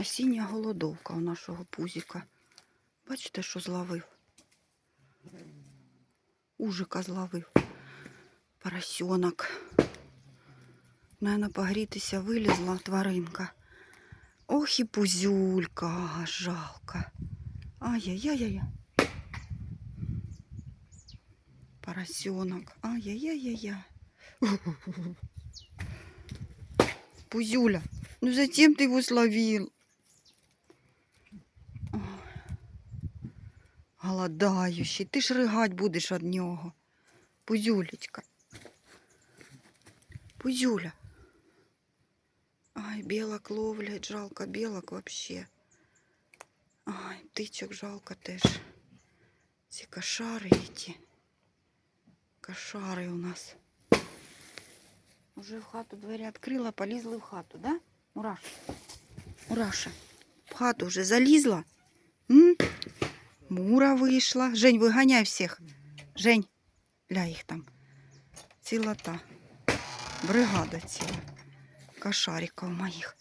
Осіння голодовка у нашого пузіка. Бачите, що зловив? Ужика зловив. Поросенок. Наверно, погрітися вилізла тваринка. Ох і пузюлька, жалко. Ай-яй-яй-яй. Поросенок. Ай-яй-яй-яй. Пузюля, ну зачем ты его словил? Голодающий, ти ж ригать будеш від нього. Пузюлечка. Пузюля. Ай, белок ловлять, жалко белок вообще. Ай, птичок жалко теж. Ці кошари эти. Кошари у нас. Уже в хату двері відкрила, полізли в хату, да? Мураша? Мураша, в хату вже залізла? М? Мура вийшла. Жень, виганяй всіх. Жень, ля їх там. Ціла та. Бригада ціла. Кошариків моїх.